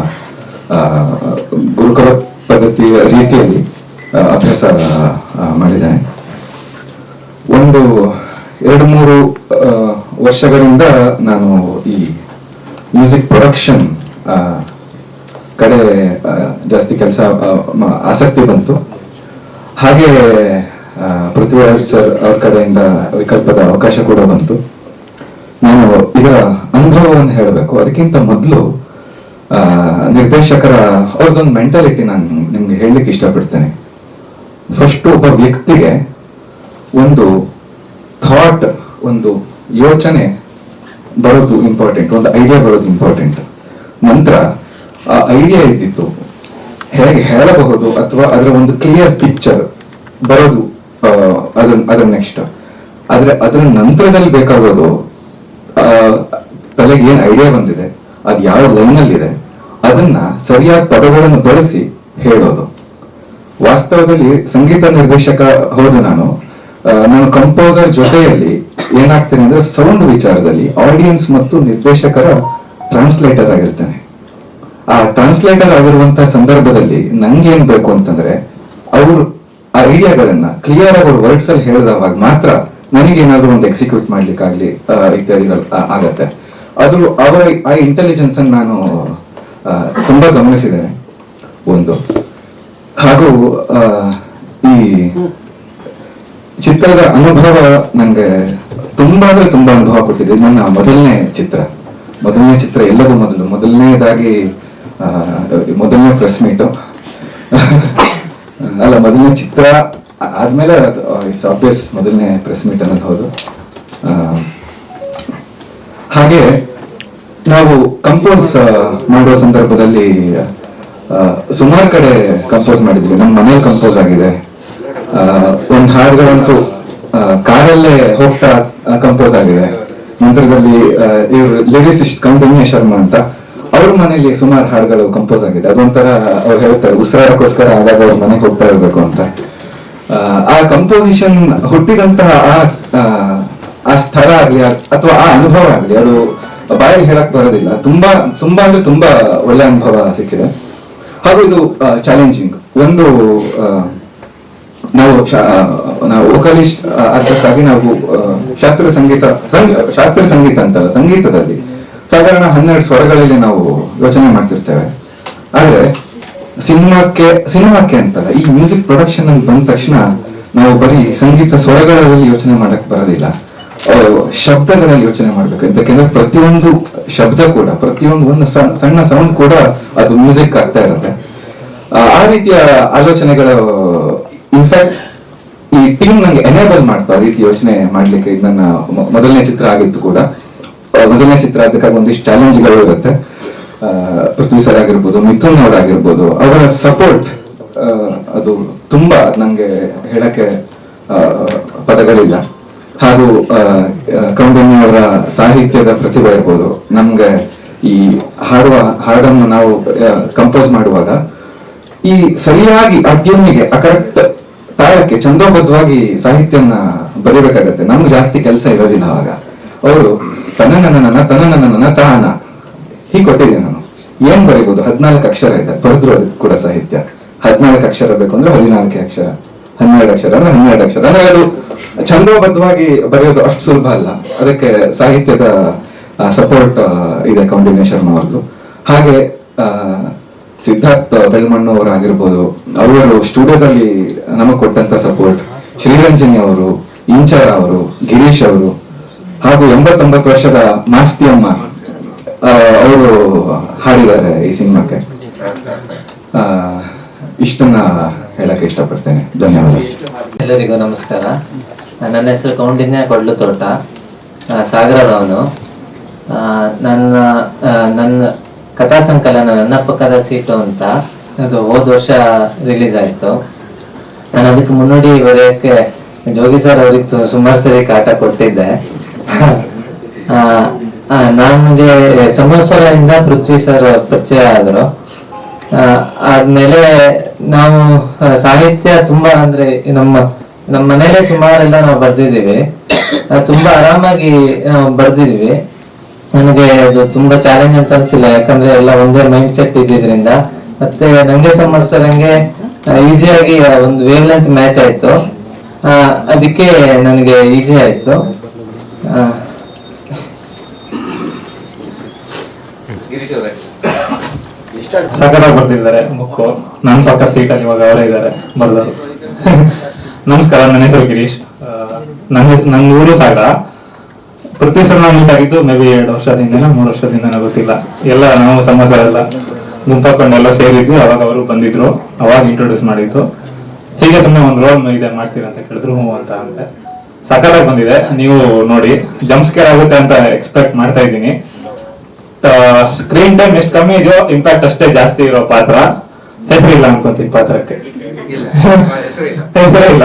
ಗುರುಕುಲ ಪದ್ಧತಿಯ ರೀತಿಯಲ್ಲಿ ಅಭ್ಯಾಸ ಮಾಡಿದ್ದಾನೆ ಒಂದು, ಎರಡು, ಮೂರು ವರ್ಷಗಳಿಂದ ನಾನು ಈ ಮ್ಯೂಸಿಕ್ ಪ್ರೊಡಕ್ಷನ್ ಕಡೆ ಜಾಸ್ತಿ ಕೆಲಸ ಆಸಕ್ತಿ ಬಂತು. ಹಾಗೆ ಪೃಥ್ವಿರಾಜ್ ಸರ್ ಅವ್ರ ಕಡೆಯಿಂದ ವಿಕಲ್ಪದ ಅವಕಾಶ ಕೂಡ ಬಂತು. ನಾನು ಇದರ ಅನುಭವವನ್ನು ಹೇಳಬೇಕು. ಅದಕ್ಕಿಂತ ಮೊದಲು ನಿರ್ದೇಶಕರ ಅವ್ರದ್ದೊಂದು ಮೆಂಟಾಲಿಟಿ ನಾನು ನಿಮ್ಗೆ ಹೇಳಲಿಕ್ಕೆ ಇಷ್ಟಪಡ್ತೇನೆ. ಫಸ್ಟ್ ಒಬ್ಬ ವ್ಯಕ್ತಿಗೆ ಒಂದು ಥಾಟ್ ಒಂದು ಯೋಚನೆ ಬರೋದು ಇಂಪಾರ್ಟೆಂಟ್ ಒಂದು ಐಡಿಯಾ ಬರೋದು ಇಂಪಾರ್ಟೆಂಟ್ ನಂತರ ಆ ಐಡಿಯಾ ಇದ್ದಿತ್ತು. ಹೇಗೆ ಹೇಳಬಹುದು ಅಥವಾ ಅದರ ಒಂದು ಕ್ಲಿಯರ್ ಪಿಕ್ಚರ್ ಬರೋದು ಅದನ್ನ ಅದರ ನೆಕ್ಸ್ಟ್ ಆದ್ರೆ ಅದರ ನಂತರದಲ್ಲಿ ಬೇಕಾಗೋದು ತಲೆಗೆ ಏನು ಐಡಿಯಾ ಬಂದಿದೆ? ಅದು ಯಾವ ಲೈನಲ್ಲಿದೆ, ಅದನ್ನ ಸರಿಯಾದ ಪದಗಳನ್ನು ಬಳಸಿ ಹೇಳೋದು. ವಾಸ್ತವದಲ್ಲಿ ಸಂಗೀತ ನಿರ್ದೇಶಕ ಹೌದು ನಾನು. ನಾನು ಕಂಪೋಸರ್ ಜೊತೆಯಲ್ಲಿ ಏನಾಗ್ತೇನೆ ಅಂದ್ರೆ ಸೌಂಡ್ ವಿಚಾರದಲ್ಲಿ ಆಡಿಯನ್ಸ್ ಮತ್ತು ನಿರ್ದೇಶಕರ ಟ್ರಾನ್ಸ್ಲೇಟರ್ ಆಗಿರ್ತೇನೆ. ಆ ಟ್ರಾನ್ಸ್ಲೇಟರ್ ಆಗಿರುವಂತಹ ಸಂದರ್ಭದಲ್ಲಿ ನಂಗೇನ್ ಬೇಕು ಅಂತಂದ್ರೆ, ಅವರು ಆ ಐಡಿಯಾಗಳನ್ನ ಕ್ಲಿಯರ್ ಆಗಿ ವರ್ಡ್ಸ್ ಅಲ್ಲಿ ಹೇಳಿದವಾಗ ಮಾತ್ರ ನನಗೇನಾದ್ರೂ ಒಂದು ಎಕ್ಸಿಕ್ಯೂಟ್ ಮಾಡ್ಲಿಕ್ಕಾಗ್ಲಿ ಇತ್ಯಾದಿಗಳು ಆಗತ್ತೆ. ಅದು ಅವರ ಆ ಇಂಟೆಲಿಜೆನ್ಸ್ ಅನ್ನು ನಾನು ತುಂಬಾ ಗಮನಿಸಿದ್ದೇನೆ ಒಂದು. ಹಾಗೂ ಈ ಚಿತ್ರದ ಅನುಭವ ನನಗೆ ತುಂಬಾ ಅಂದ್ರೆ ತುಂಬಾ ಅನುಭವ ಕೊಟ್ಟಿದೆ. ನನ್ನ ಮೊದಲನೇ ಚಿತ್ರ. ಮೊದಲನೇ ಚಿತ್ರ ಎಲ್ಲದೂ ಮೊದಲು. ಮೊದಲನೇದಾಗಿ ಮೊದಲನೇ ಪ್ರೆಸ್ ಮೀಟು ಅಲ್ಲ, ಮೊದಲನೇ ಚಿತ್ರ ಆದ್ಮೇಲೆ ಇಟ್ಸ್ ಆಬ್ವಿಯಸ್ ಮೊದಲನೇ ಪ್ರೆಸ್ ಮೀಟ್ ಅನ್ನೋದು ಹೌದು. ಹಾಗೆ ನಾವು ಕಂಪೋಸ್ ಮಾಡುವ ಸಂದರ್ಭದಲ್ಲಿ ಸುಮಾರು ಕಡೆ ಕಂಪೋಸ್ ಮಾಡಿದ್ವಿ. ನಮ್ಮ ಮನೇಲಿ ಕಂಪೋಸ್ ಆಗಿದೆ. ಒಂದು ಹಾಡುಗಳಂತೂ ಕಾರಲ್ಲೇ ಹೋಗ್ತಾ ಕಂಪೋಸ್ ಆಗಿದೆ. ನಂತರದಲ್ಲಿ ಇವರು ಲಿರಿಸಿಸ್ಟ್ ಕೌಂಡಿನ್ಯ ಶರ್ಮಾ ಅಂತ, ಅವ್ರ ಮನೆಯಲ್ಲಿ ಸುಮಾರು ಹಾಡುಗಳು ಕಂಪೋಸ್ ಆಗಿದೆ. ಅದೊಂಥರ ಅವ್ರು ಹೇಳ್ತಾರೆ, ಉಸಿರಾಡಕ್ಕೋಸ್ಕರ ಆಗಾಗ ಅವ್ರ ಮನೆಗೆ ಹೋಗ್ತಾ ಇರಬೇಕು ಅಂತ. ಆ ಕಂಪೋಸಿಷನ್ ಹುಟ್ಟಿದಂತಹ ಆ ಆ, ಸ್ಥಳ ಆಗ್ಲಿ ಅಥವಾ ಆ ಅನುಭವ ಆಗ್ಲಿ ಅದು ಬಾಯಲ್ಲಿ ಹೇಳಕ್ ಬರೋದಿಲ್ಲ. ತುಂಬಾ ತುಂಬಾ ಅಂದ್ರೆ ತುಂಬಾ ಒಳ್ಳೆ ಅನುಭವ ಸಿಕ್ಕಿದೆ. ಹಾಗೂ ಇದು ಚಾಲೆಂಜಿಂಗ್ ಒಂದು ನಾವು ನಾವು ವೋಕಲಿಸ್ಟ್ ಅರ್ಥಕ್ಕಾಗಿ ನಾವು ಶಾಸ್ತ್ರೀಯ ಸಂಗೀತ ಸಂಗ- ಶಾಸ್ತ್ರೀಯ ಸಂಗೀತ ಅಂತಲ್ಲ ಸಂಗೀತದಲ್ಲಿ ಸಾಧಾರಣ ಹನ್ನೆರಡು ಸ್ವರಗಳಲ್ಲಿ ನಾವು ಯೋಚನೆ ಮಾಡ್ತಿರ್ತೇವೆ. ಆದ್ರೆ ಸಿನಿಮಾಕ್ಕೆ ಸಿನಿಮಾಕ್ಕೆ ಅಂತಲ್ಲ ಈ ಮ್ಯೂಸಿಕ್ ಪ್ರೊಡಕ್ಷನ್ ಅಂತ ಬಂದ ತಕ್ಷಣ ನಾವು ಬರೀ ಸಂಗೀತ ಸ್ವರಗಳಲ್ಲಿ ಯೋಚನೆ ಮಾಡಕ್ ಬರೋದಿಲ್ಲ. ಆ, ಶಬ್ದಗಳಲ್ಲಿ ಯೋಚನೆ ಮಾಡ್ಬೇಕು. ಯಾಕೆಂದ್ರೆ ಪ್ರತಿಯೊಂದು ಶಬ್ದ ಕೂಡ ಪ್ರತಿಯೊಂದು ಒಂದು ಸಣ್ಣ ಸೌಂಡ್ ಕೂಡ ಅದು ಮ್ಯೂಸಿಕ್ ಆಗ್ತಾ ಇರುತ್ತೆ. ಆ, ರೀತಿಯ ಆಲೋಚನೆಗಳು ಇನ್ಫ್ಯಾಕ್ಟ್ ಈ ಟೀಮ್ ನಂಗೆ ಎನೇಬಲ್ ಮಾಡ್ತಾ ಆ ರೀತಿ ಯೋಚನೆ ಮಾಡ್ಲಿಕ್ಕೆ ಇದು ನನ್ನ ಮೊದಲನೇ ಚಿತ್ರ ಆಗಿತ್ತು ಕೂಡ. ಮೊದಲನೇ ಚಿತ್ರ ಅದಕ್ಕಾಗಿ ಒಂದಿಷ್ಟು ಚಾಲೆಂಜ್ಗಳು ಇರುತ್ತೆ. ಪೃಥ್ವಿ ಸರ್ ಆಗಿರ್ಬೋದು ಮಿಥುನ್ ಅವರಾಗಿರ್ಬೋದು ಅವರ ಸಪೋರ್ಟ್ ಅದು ತುಂಬಾ ನಂಗೆ ಹೇಳಕ್ಕೆ ಪದಗಳಿಲ್ಲ. ಹಾಗೂ ಅವರ ಸಾಹಿತ್ಯದ ಪ್ರತಿಭೆ ಇರ್ಬೋದು. ನಮ್ಗೆ ಈ ಹಾಡುವ, ಹಾಡನ್ನು ನಾವು ಕಂಪೋಸ್ ಮಾಡುವಾಗ ಈ ಸರಿಯಾಗಿ ಆ ಅಕರೆಕ್ಟ್ ತಾಳಕ್ಕೆ, ಚಂದೋಬದ್ಧವಾಗಿ ಸಾಹಿತ್ಯನ ಬರೀಬೇಕಾಗತ್ತೆ. ನಮ್ಗೆ ಜಾಸ್ತಿ ಕೆಲಸ ಇರೋದಿಲ್ಲ ಆವಾಗ ಅವರು ತನನನ ತನನನನ ತಾನ. ಹೀಗೆ ಕೊಟ್ಟಿದ್ದೆ ನಾನು. ಏನ್ ಬರೀಬಹುದು ಹದಿನಾಲ್ಕು ಅಕ್ಷರ ಇದೆ. ಬರೆದ್ರು ಅದು ಕೂಡ ಸಾಹಿತ್ಯ. ಹದಿನಾಲ್ಕು ಅಕ್ಷರ ಬೇಕು ಅಂದ್ರೆ ಹದಿನಾಲ್ಕೇ ಅಕ್ಷರ. ಹನ್ನೆರಡು ಅಕ್ಷರ ಅಂದ್ರೆ ಹನ್ನೆರಡು ಅಕ್ಷರ. ಅಂದ್ರೆ ಅದು ಛಂದೋಬದ್ಧವಾಗಿ ಬರೆಯೋದು ಅಷ್ಟು ಸುಲಭ ಅಲ್ಲ. ಅದಕ್ಕೆ ಸಾಹಿತ್ಯದ ಸಪೋರ್ಟ್ ಇದೆ ಕಾಂಬಿನೇಷನ್ ಅವ್ರದ್ದು ಹಾಗೆ ಸಿದ್ಧಾರ್ಥ್ ಬೆಳ್ಮಣ್ಣು ಅವರು ಆಗಿರ್ಬೋದು ಅವರು ಸ್ಟುಡಿಯೋದಲ್ಲಿ ನಮಗೆ ಕೊಟ್ಟಂತ ಸಪೋರ್ಟ್ ಶ್ರೀರಂಜನಿ ಅವರು ಇಂಚರ ಅವರು ಗಿರೀಶ್ ಅವರು ಹಾಗೂ ಎಂಬತ್ತೊಂಬತ್ತು ವರ್ಷದ ಮಾಸ್ತಿಯಮ್ಮ ಅವರು ಹಾಡಿದ್ದಾರೆ ಈ ಸಿನಿಮಾಕ್ಕೆ. ಆ, ಇಷ್ಟನ್ನ ಹೇಳಕ್ಕೆ ಇಷ್ಟಪಡ್ತೇನೆ. ಧನ್ಯವಾದ. ಎಲ್ಲರಿಗೂ ನಮಸ್ಕಾರ. ನನ್ನ ಹೆಸರು ಕೌಂಡಿನ್ಯ ಕೊಡ್ಲು ತೋಟ ಸಾಗರದವನು. ನನ್ನ ನನ್ನ ಕಥಾ ಸಂಕಲನ ನನ್ನ ಪಕ್ಕದ ಸೀಟು ಅಂತ ಅದು ಹೋದ ವರ್ಷ ರಿಲೀಸ್ ಆಯ್ತು. ನಾನು ಅದಕ್ಕೆ ಮುನ್ನುಡಿ ಬರೆಯಕ್ಕೆ ಜೋಗಿ ಸರ್ ಅವ್ರಿಗೆ ಸುಮಾರು ಸರಿ ಕಾಟ ಕೊಟ್ಟಿದ್ದೆ. ನನಗೆ ಸಂವತ್ಸರದಿಂದ ಪೃಥ್ವಿ ಸರ್ ಪರಿಚಯ ಆದ್ರು. ಆದ್ಮೇಲೆ ನಾವು ಸಾಹಿತ್ಯ ತುಂಬಾ ಅಂದ್ರೆ ನಮ್ಮ ನಮ್ಮ ಮನೇಲೆ ಸುಮಾರೆಲ್ಲ ನಾವು ಬರ್ದಿದ್ದೀವಿ. ತುಂಬಾ ಆರಾಮಾಗಿ ನಾವು ಬರ್ದಿದೀವಿ ನನಗೆ ಅದು ತುಂಬಾ ಚಾಲೆಂಜ್ ಅಂತ ಅನ್ಸಿಲ್ಲ. ಯಾಕಂದ್ರೆ ಎಲ್ಲ ಒಂದೇ ಮೈಂಡ್ ಸೆಟ್ ಇದ್ದಿದ್ರಿಂದ. ಮತ್ತೆ ನಂಗೆ ಸಂವತ್ಸರಂಗೆ ಈಸಿಯಾಗಿ ಒಂದು ವೇವ್ ಲೆಂತ್ ಮ್ಯಾಚ್ ಆಯ್ತು ಅದಕ್ಕೆ ನನಗೆ ಈಸಿ ಆಯ್ತು ಆ, ಗಿರೀಶ್ ಅವರೇ ಸಕಲಾಗಿ ಬರ್ತಿದ್ದಾರೆ. ಬುಕ್ಕು ನನ್ನ ಪಕ್ಕ ಸೀಟಲ್ಲಿ ಇವಾಗ ಅವರೇ ಇದ್ದಾರೆ, ಬರ್ದವರು. ನಮಸ್ಕಾರ, ನನ್ನ ಹೆಸರು ಗಿರೀಶ್. ನನ್ನ ನನ್ನ ಊರು ಸಾಗರ. ಪ್ರತಿ ಸಲ ಮೀಟ್ ಆಗಿದ್ದು ಮೇ ಬಿ ಎರಡು ವರ್ಷದಿಂದನೋ ಮೂರು ವರ್ಷದಿಂದನೋ ಗೊತ್ತಿಲ್ಲ. ಎಲ್ಲ ನಾವು ಸಮಾಚಾರ ಎಲ್ಲ ಗುಂಪಾಕೊಂಡು ಎಲ್ಲ ಸೇರಿದ್ವಿ, ಅವಾಗ ಅವರು ಬಂದಿದ್ರು, ಅವಾಗ ಇಂಟ್ರೊಡ್ಯೂಸ್ ಮಾಡಿದ್ದು. ಹೀಗೆ ಸುಮ್ಮನೆ ಒಂದು ರೋಲ್ ಇದೆ ಮಾಡ್ತೀರಾ ಅಂತ ಕೇಳಿದ್ರು, ಹ್ಞೂ ಅಂತ ಅಂದೆ. ಸಕಲಾಗಿ ಬಂದಿದೆ. ನೀವು ನೋಡಿ ಜಂಪ್ ಸ್ಕೇರ್ ಆಗುತ್ತೆ ಅಂತ ಎಕ್ಸ್ಪೆಕ್ಟ್ ಮಾಡ್ತಾ ಇದ್ದೀನಿ. ಸ್ಕ್ರೀನ್ ಟೈಮ್ ಎಷ್ಟು ಕಮ್ಮಿ ಇದೆಯೋ ಇಂಪ್ಯಾಕ್ಟ್ ಅಷ್ಟೇ ಜಾಸ್ತಿ ಇರೋ ಪಾತ್ರ. ಹೆಸರಿಲ್ಲ ಅನ್ಕೊಂತೀನಿ ಪಾತ್ರಕ್ಕೆ. ಹೆಸರೇ ಇಲ್ಲ.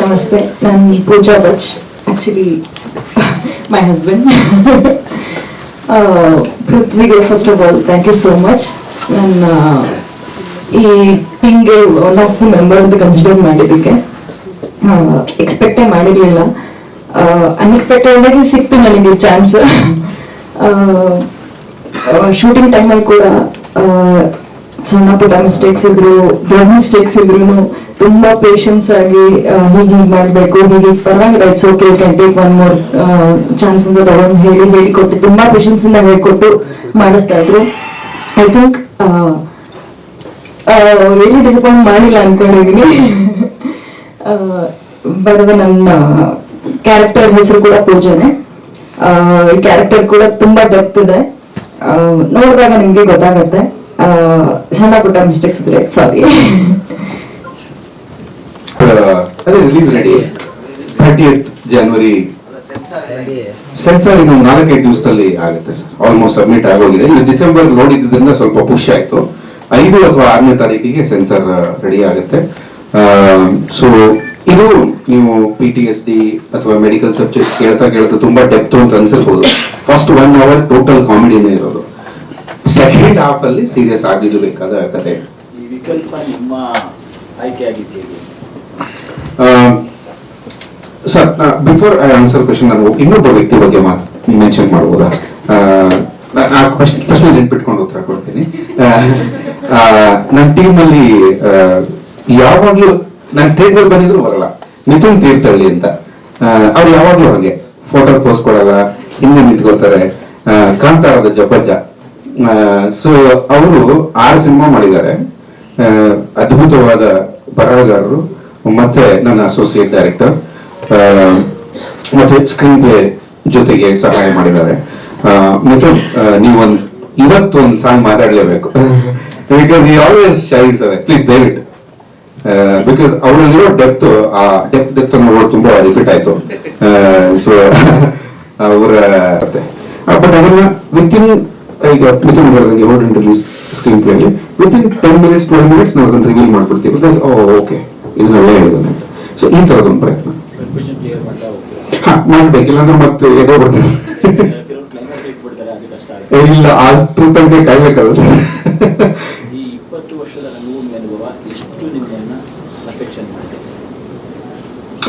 ನಮಸ್ತೆ ನಾನು ಪೂಜಾ ಬಚ್. Actually my husband ಪೃಥ್ವಿಗೆ first of all thank you so much ನನ್ನ ಈ ಟೀಮ್ಗೆ ಒನ್ ಆಫ್ ದಿ ಮೆಂಬರ್ ಅಂತ ಕನ್ಸಿಡರ್ ಮಾಡಿದ್ದಕ್ಕೆ. ಎಕ್ಸ್ಪೆಕ್ಟೇ ಮಾಡಿರಲಿಲ್ಲ. ಅನ್ಎಕ್ಸ್ಪೆಕ್ಟೆಡ್ ಆಗಿ ಸಿಕ್ತು ನನಗೆ ಚಾನ್ಸ್ ಶೂಟಿಂಗ್ ಟೈಮಲ್ಲಿ ಕೂಡ ಸಣ್ಣ ಪುಟ್ಟ ಮಿಸ್ಟೇಕ್ಸ್ ಇದ್ರು, ದೊಡ್ಡ ಮಿಸ್ಟೇಕ್ಸ್ ಇದ್ರು ತುಂಬಾ ಪೇಷನ್ಸ್ ಆಗಿ ಹೀಗೆ ಮಾಡಬೇಕು, ಹೀಗೆ ಪರವಾಗಿಲ್ಲ it's okay can take one more chance ಅಂತ ತಗೊಂಡು ಹೇಳಿ ಹೇಳಿಕೊಟ್ಟು ತುಂಬಾ ಪೇಷನ್ಸ್ ಇಂದ ಹೇಳ್ಕೊಟ್ಟು ಮಾಡಿಸ್ತಾ ಇದ್ರು. ಐ ಥಿಂಕ್ ರಿಯಲಿ ಡಿಸಪಾಯಿಂಟ್ ಮಾಡಿಲ್ಲ ಅನ್ಕೊಂಡಿದೀನಿ. ಬರೆದ ನನ್ನ ಕ್ಯಾರೆಕ್ಟರ್ ಹೆಸರು ಕೂಡ ಪೂಜೆನೆ. ಕ್ಯಾರೆಕ್ಟರ್ ಕೂಡ ತುಂಬಾ ಡೆಪ್ತ್ ಇದೆ. ನೋಡಿದಾಗ ನಿಮಗೆ ಗೊತ್ತಾಗತ್ತೆ. ಸಣ್ಣ ಪುಟ್ಟ ಮಿಸ್ಟೇಕ್ಸ್ ಇದ್ರೆ ಸಾರಿ ಅದೇ release ready thirty January censor ಇನ್ನು ನಾಲ್ಕೈದು ದಿವಸದಲ್ಲಿ ಆಗುತ್ತೆ ಸರ್. ಆಲ್ಮೋಸ್ಟ್ ಸಬ್ಮಿಟ್ ಆಗೋಗಿದೆ. ಇನ್ನು ಡಿಸೆಂಬರ್ ಲೋಡ್ ಇದ್ದಿದ್ದರಿಂದ ಸ್ವಲ್ಪ ಖುಷಿ ಆಯ್ತು. ಐದು ಅಥವಾ ಆರನೇ ತಾರೀಕಿಗೆ ಸೆನ್ಸಾರ್ ರೆಡಿ ಆಗುತ್ತೆ. ಸೊ ಇದು ನೀವು ಪಿ ಟಿ ಎಸ್ ಡಿ ಅಥವಾ ಮೆಡಿಕಲ್ ಸಬ್ಜೆಕ್ಟ್ ಕೇಳ್ತಾ ಕೇಳ್ತಾ ತುಂಬಾ ಡೆಪ್ತ್ ಅಂತ ಅನ್ಸಿರ್ಬೋದು. ಫಸ್ಟ್ ಒನ್ ಅವರ್ ಟೋಟಲ್ ಕಾಮಿಡಿನೇ ಇರೋದು. ಸೆಕೆಂಡ್ ಹಾಫ್ ಅಲ್ಲಿ ಸೀರಿಯಸ್ ಆಗಿದ್ದು ಬೇಕಾದ ಕತೆ. Sir before I answer question ನಾನು ಇನ್ನೊಬ್ಬ ವ್ಯಕ್ತಿ ಬಗ್ಗೆ ಮಾತು ಮೆನ್ಷನ್ ಮಾಡ್ಬೋದಾ? ಆ, ಕ್ವಶನ್ ಪ್ರಶ್ನೆ ನೆನ್ಪಿಟ್ಕೊಂಡು ಉತ್ತರ ಕೊಡ್ತೀನಿ. ನನ್ನ ಟೀಮ್ ಅಲ್ಲಿ ಯಾವಾಗ್ಲೂ ನನ್ನ ಸ್ಟೇಟ್ ಮೇಲೆ ಬಂದಿದ್ರು ಬರಲ್ಲ ಮಿಥುನ್ ತೀರ್ಥಹಳ್ಳಿ ಅಂತ. ಅವ್ರು ಯಾವಾಗ್ಲೂ ಹಾಗೆ ಫೋಟೋ ಪೋಸ್ ಕೊಡಲ್ಲ ಹಿಂದೆ ನಿಂತ್ಕೋತಾರೆ ಕಾಂತಾರದ ಜಪಜ. ಸೊ ಅವರು ಆರು ಸಿನಿಮಾ ಮಾಡಿದ್ದಾರೆ. ಅದ್ಭುತವಾದ ಬರಹಗಾರರು ಮತ್ತೆ ನನ್ನ ಅಸೋಸಿಯೇಟ್ ಡೈರೆಕ್ಟರ್ ಮತ್ತೆ ಸ್ಕ್ರೀನ್ ಪ್ಲೇ ಜೊತೆಗೆ ಸಹಾಯ ಮಾಡಿದ್ದಾರೆ. ಮತ್ತು ಮಿಥುನ್ ನೀವೊಂದು ನೀವೊಂದ್ ಇವತ್ತು ಒಂದು ಸಾಂಗ್ ಮಾತಾಡ್ಲೇಬೇಕು ಬಿಕಾಸ್ ಈ ಆಲ್ವೇಸ್ ಶೈಸ್ ಪ್ಲೀಸ್ ದಯವಿಟ್ಟು ಬಿಕಾಸ್ ಅವರಲ್ಲಿರೋ ಡೆಪ್ತ್ ಆ ಡೆಪ್ತ್ ಡೆಪ್ತ್ ನೋಡೋದು ತುಂಬಾ ಎಫೆಕ್ಟ್ ಆಯ್ತು. ಸೊ ಅವರ ಬಟ್ ಅದನ್ನ ವಿತ್ ಇನ್ ಈಗ ಮಿಥುನ್ ಬರೋದಂಗೆ ಓಲ್ಡ್ ರಿಲೀಸ್ ಸ್ಕ್ರೀನ್ ಪ್ಲೇ ಅಲ್ಲಿ within ten minutes twelve minutes ನಾವು ಅದನ್ನ ರಿವೀಲ್ ಮಾಡ್ಬಿಡ್ತೀವಿ. ಓಕೆ ಇದನ್ನ ಹೇಳಿದಾನೆ ಅಂತ. ಸೊ ಈ ತರದೊಂದು ಪ್ರಯತ್ನ. ಹಾ ಮಾಡ್ಬೇಕು ಇಲ್ಲಾಂದ್ರೆ ಮತ್ತೆ ಎದೋ ಬರ್ತದೆ. ಇಲ್ಲ ಅಷ್ಟು ತನಕ ಕಾಯ್ಬೇಕಲ್ಲ ಸರ್ ಈ ಇಪ್ಪತ್ತು ವರ್ಷದ ರಂಗಭೂಮಿ ಅನುಭವ ಎಷ್ಟು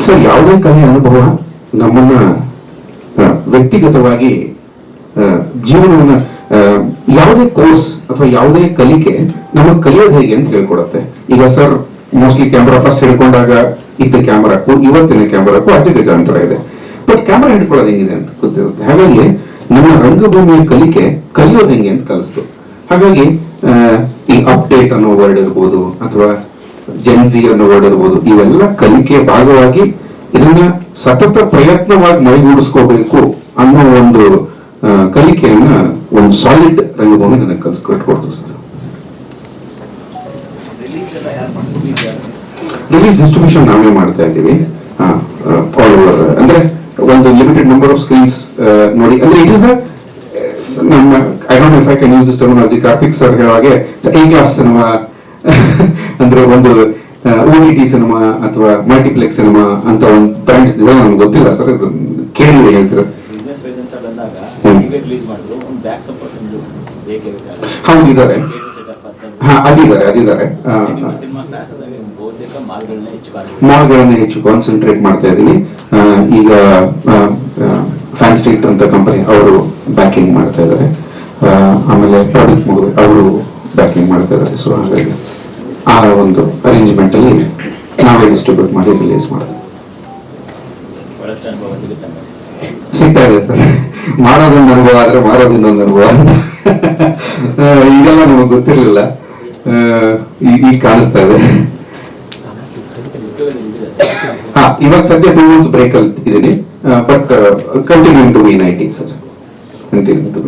ಸರ್ ಯಾವುದೇ ಕಲೆ ಅನುಭವ ನಮ್ಮನ್ನ ವ್ಯಕ್ತಿಗತವಾಗಿ ಜೀವನವನ್ನ ಯಾವುದೇ ಕೋರ್ಸ್ ಅಥವಾ ಯಾವುದೇ ಕಲಿಕೆ ನಮಗೆ ಕಲಿಯೋದು ಹೇಗೆ ಅಂತ ಹೇಳ್ಕೊಡತ್ತೆ. ಈಗ ಸರ್ ಮೋಸ್ಟ್ಲಿ ಕ್ಯಾಮ್ರಾ ಫಸ್ಟ್ ಹಿಡ್ಕೊಂಡಾಗ ಇದ್ದ ಕ್ಯಾಮ್ರಾಕ್ಕೂ, ಇವತ್ತಿನ ಕ್ಯಾಮ್ರಾಕ್ಕೂ ಅಜಗಜಾಂತರ ಇದೆ. ಬಟ್ ಕ್ಯಾಮ್ರಾ ಹಿಡ್ಕೊಳ್ಳೋದು ಹೆಂಗಿದೆ ಅಂತ ಗೊತ್ತಿರುತ್ತೆ. ಹಾಗಾಗಿ ನಮ್ಮ ರಂಗಭೂಮಿಯ ಕಲಿಕೆ ಕಲಿಯೋದು ಹೆಂಗೆ ಅಂತ ಕಲಿಸ್ತು. ಹಾಗಾಗಿ ಈ ಅಪ್ಡೇಟ್ ಅನ್ನೋ ವರ್ಡ್ ಇರ್ಬೋದು ಅಥವಾ ಜೆನ್ಸಿ ಅನ್ನೋ ವರ್ಡ್ ಇರ್ಬೋದು ಇವೆಲ್ಲ ಕಲಿಕೆಯ ಭಾಗವಾಗಿ ಇದನ್ನ ಸತತ ಪ್ರಯತ್ನವಾಗಿ ಮೈಗೂಡಿಸ್ಕೋಬೇಕು ಅನ್ನೋ ಒಂದು ಕಲಿಕೆಯನ್ನ ಒಂದು ಸಾಲಿಡ್ ರಂಗಭೂಮಿ ನನಗೆ ಕಲ್ಸ್ಕೊಟ್ಕೊಡ್ತು ಸರ್. ರಿಲೀಸ್ ಡಿಸ್ಟ್ರಿಬ್ಯೂಷನ್ ನಾವೇ ಮಾಡ್ತಾ ಇದ್ದೀವಿ. ಅಂದ್ರೆ ಒಂದು ಲಿಮಿಟೆಡ್ ನಂಬರ್ ಆಫ್ ಸ್ಕ್ರೀನ್ಸ್ ನೋಡಿ. ಅಂದ್ರೆ ಇಟ್ ಇಸ್ ನಮ್ಮ I don't if I can use this terminology Karthik sir ಹೇಳೋ ಹಾಗೆ ಎ ಕ್ಲಾಸ್ ಸಿನಿಮಾ ಅಂದ್ರೆ ಒಂದು ಓ ಟಿ ಟಿ ಸಿನಿಮಾ ಅಥವಾ ಮಲ್ಟಿಪ್ಲೆಕ್ಸ್ ಸಿನಿಮಾ ಅಂತ ಒಂದು ಬ್ರ್ಯಾಂಡ್ಸ್ ಇದೆ ನಮ್ಗೆ ಗೊತ್ತಿಲ್ಲ ಸರ್ ಅದು ಕೇಳಿ ಹೇಳ್ತಾರೆ? ಹೌದಿದ್ದಾರೆ. ಹೌದು ಇದ್ದಾರೆ ಅದಿದ್ದಾರೆ ಅದಿದ್ದಾರೆ. ಮಾಲ್ಗಳನ್ನ ಹೆಚ್ಚು ಕಾನ್ಸಂಟ್ರೇಟ್ ಮಾಡ್ತಾ ಇದ್ದೀವಿ ಈಗ ಫ್ಯಾನ್ ಸ್ಟ್ರೀಟ್ ಅಂತ ಕಂಪನಿ ಅವರು ಬ್ಯಾಕಿಂಗ್ ಮಾಡ್ತಾ ಇದ್ದಾರೆ. ಆಮೇಲೆ ಪ್ರಾಡಕ್ಟ್ ಮಗು ಅವರು ಬ್ಯಾಕಿಂಗ್ ಮಾಡ್ತಾ ಇದ್ದಾರೆ. ಸೊ ಹಾಗಾಗಿ ಆ ಒಂದು ಅರೇಂಜ್ಮೆಂಟ್ ಅಲ್ಲಿ ನಾವೇ ಡಿಸ್ಟ್ರಿಬ್ಯೂಟ್ ಮಾಡಿ ರಿಲೀಸ್ ಮಾಡ್ತೀವಿ. ಸಿಗ್ತಾ ಇದೆ ಸರ್. ಮಾಡೋದೊಂದು ಅನುಭವ ಆದ್ರೆ ಮಾರೋದು ಒಂದು ಅನುಭವ ಇದೆಲ್ಲ ನಮಗೆ ಗೊತ್ತಿರಲಿಲ್ಲ. ಈಗ ಕಾಣಿಸ್ತಾ ಇದೆ. ಹಾ, ಇವಾಗ ಸದ್ಯ ಟೂ ಮಂತ್ಸ್ ಬ್ರೇಕ್ ಅಲ್ಲಿ ಇದೀನಿ but continue to be ninety sir. Continue to